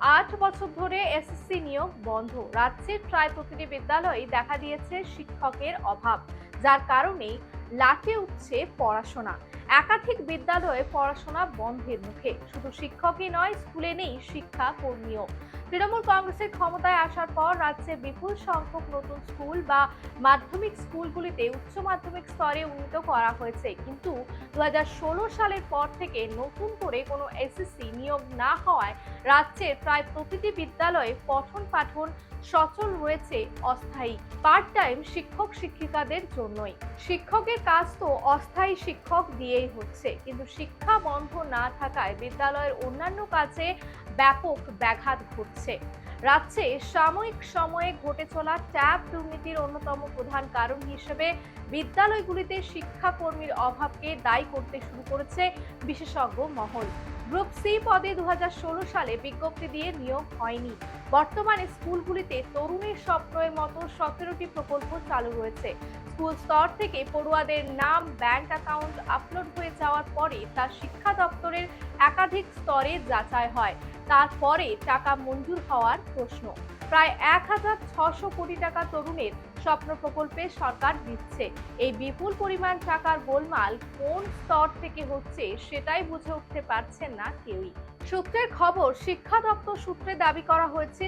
আট বছর ধরে এসএসসি নিয়োগ বন্ধ। রাজ্যের প্রায় প্রতিটি বিদ্যালয়ে দেখা দিয়েছে শিক্ষকের অভাব, যার কারণে লাটে উঠছে পড়াশোনা। একাধিক বিদ্যালয়ে পড়াশোনা বন্ধের মুখে। শুধু শিক্ষকই নয়, স্কুলে নেই শিক্ষা কর্মীও তৃণমূল কংগ্রেসের ক্ষমতায় আসার পর রাজ্যে বিপুল সংখ্যক নতুন স্কুল বা মাধ্যমিক স্কুলগুলিতে উচ্চ মাধ্যমিক স্তরে উন্নীত করা হয়েছে। কিন্তু দু সালের পর থেকে নতুন করে কোনো এসএসসি নিয়োগ না হওয়ায় রাজ্যের প্রায় প্রতিটি বিদ্যালয়ে পঠন পাঠন সচল রয়েছে অস্থায়ী পার্ট টাইম শিক্ষক শিক্ষিকাদের জন্যই। শিক্ষকের কাজ তো অস্থায়ী শিক্ষক দিয়েই হচ্ছে। কিন্তু শিক্ষা বন্ধ না থাকায় বিদ্যালয়ের অন্যান্য কাজে ব্যাপক ব্যাঘাত ঘটছে। রাজ্যে সাময়িক সময়ে ঘটে চলা ট্যাব দুর্নীতির অন্যতম প্রধান কারণ হিসেবে বিদ্যালয়গুলিতে শিক্ষাকর্মীর অভাবকে দায়ী করতে শুরু করেছে বিশেষজ্ঞ মহল। গ্রুপ সি পদে দু হাজার ষোলো সালে বিজ্ঞপ্তি দিয়ে নিয়োগ হয়নি। বর্তমানে স্কুলগুলিতে তরুণের স্বপ্নের মতো সতেরোটি প্রকল্প চালু রয়েছে। স্কুল স্তর থেকে পড়ুয়াদের নাম ব্যাংক অ্যাকাউন্ট আপলোড হয়ে যাওয়ার পরে তা শিক্ষা দপ্তরের একাধিক স্তরে যাচাই হয়। তারপরে টাকা মঞ্জুর হওয়ার প্রশ্ন। প্রায় এক হাজার ছশো কোটি টাকা তরুণের স্বপ্ন প্রকল্পে সরকার দিচ্ছে। এই বিপুল পরিমাণ টাকার গোলমাল কোন স্তর থেকে হচ্ছে সেটাই বুঝে উঠতে পারছেন না কেউই। সূত্রের খবর, শিক্ষা দপ্তর সূত্রে দাবি করা হয়েছে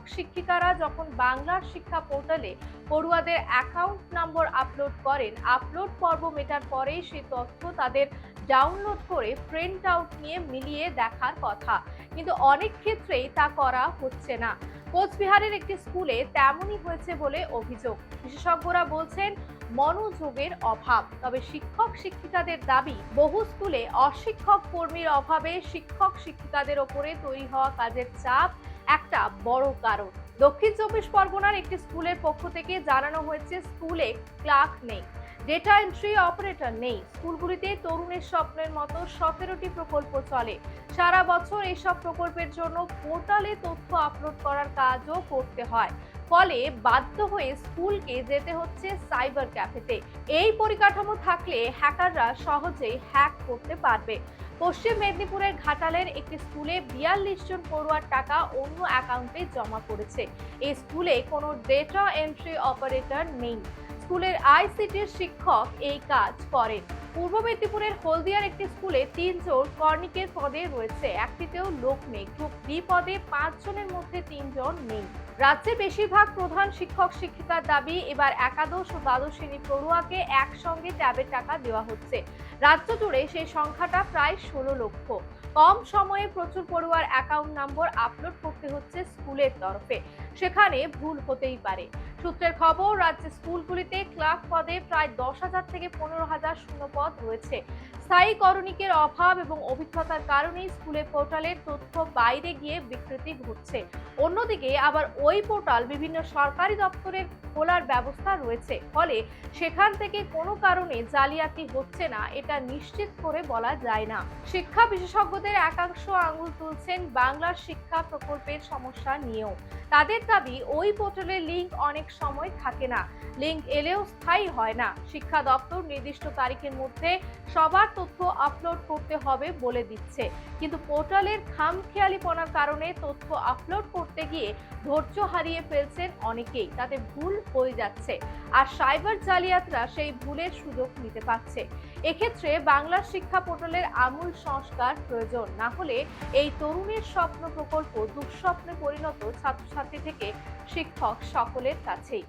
শিক্ষক শিক্ষিকারা যখন বাংলার শিক্ষা পোর্টালে পড়ুয়াদের অ্যাকাউন্ট নম্বর আপলোড করেন, আপলোড পর্ব মেটার পরেই সেই তথ্য তাদের ডাউনলোড করে প্রিন্ট আউট নিয়ে মিলিয়ে দেখার কথা। কিন্তু অনেক ক্ষেত্রেই তা করা হচ্ছে না। কোচবিহারের একটি স্কুলে তেমনই হয়েছে বলে অভিযোগ। বিশেষজ্ঞরা বলছেন, মনোযোগের অভাব। তবে শিক্ষক শিক্ষিকাদের দাবি, বহু স্কুলে অশিক্ষক কর্মীর অভাবে শিক্ষক শিক্ষিকাদের ওপরে তৈরি হওয়া কাজের চাপ একটা বড় কারণ। দক্ষিণ চব্বিশ পরগনার একটি স্কুলের পক্ষ থেকে জানানো হয়েছে, স্কুলে ক্লার্ক নেই। ডেটা এন্ট্রি অপারেটর নেই। স্কুলগুলিতে তরুণের স্বপ্নের মতো সতেরোটি প্রকল্প চলে। সারা বছর এসব প্রকল্পের জন্য পোর্টালে তথ্য আপলোড করার কাজও করতে হয়। ফলে বাধ্য হয়ে স্কুলকে যেতে হচ্ছে সাইবার ক্যাফেতে। এই পরিকাঠামো থাকলে হ্যাকাররা সহজেই হ্যাক করতে পারবে। পশ্চিম মেদিনীপুরের ঘাটালের একটি স্কুলে বিয়াল্লিশ জন পড়ুয়ার টাকা অন্য অ্যাকাউন্টে জমা পড়েছে। এই স্কুলে কোনো ডেটা এন্ট্রি অপারেটর নেই। স্কুলের আইসিটির শিক্ষক এই কাজ করেন। পূর্ব মেদিনীপুরের হলদিয়ার একটি স্কুলে তিনজন কর্নিকের পদে রয়েছে। একটিতেও লোক নেই। গ্রুপ ডি পদে পাঁচ জনের মধ্যে তিনজন নেই। রাজ্যের বেশিরভাগ প্রধান শিক্ষক শিক্ষিকার দাবি, এবার একাদশ ও দ্বাদশ শ্রেণি পড়ুয়াকে একসঙ্গে ট্যাবের টাকা দেওয়া হচ্ছে। রাজ্য জুড়ে সেই সংখ্যাটা প্রায় ষোলো লক্ষ। কম সময়ে প্রচুর পড়ুয়ার অ্যাকাউন্ট নম্বর আপলোড করতে হচ্ছে স্কুলের তরফে। সেখানে ভুল হতেই পারে। সূত্রের খবর রাজ্যের স্কুলগুলিতে ক্লার্ক পদে প্রায় দশ হাজার থেকে পনেরো হাজার শূন্যপদ রয়েছে। স্থায়ী করণিকের অভাব এবং অভিজ্ঞতার কারণেই স্কুলের পোর্টালের তথ্য বাইরে গিয়ে বিকৃতি ঘটছে। অন্যদিকে আবার ওই পোর্টাল বিভিন্ন সরকারি দপ্তরের খোলার ব্যবস্থা রয়েছে। ফলে সেখান থেকে কোনো কারণে জালিয়াতি হচ্ছে না, এটা নিশ্চিত করে বলা যায় না। শিক্ষা বিশেষজ্ঞদের একাংশ আঙুল তুলছেন বাংলার শিক্ষা প্রকল্পের সমস্যা নিয়েও। তাদের দাবি, ওই পোর্টালের লিঙ্ক অনেক সময় থাকে না। লিঙ্ক এলেও স্থায়ী হয় না। শিক্ষা দপ্তর নির্দিষ্ট তারিখের মধ্যে সবার তথ্য আপলোড করতে হবে বলে দিচ্ছে। কিন্তু পোর্টালের খামখেয়ালিপনার কারণে তথ্য আপলোড করতে গিয়ে ধৈর্য হারিয়ে ফেলছেন অনেকেই। তাতে ভুল হয়ে যাচ্ছে। আর সাইবার জালিয়াতরা সেই ভুলের সুযোগ নিতে পারছে। এক্ষেত্রে বাংলার শিক্ষা পোর্টালের আমূল সংস্কার প্রয়োজন। না হলে এই তরুণের স্বপ্ন প্রকল্প দুঃস্বপ্নে পরিণত ছাত্রছাত্রী থেকে শিক্ষক সকলের কাছেই।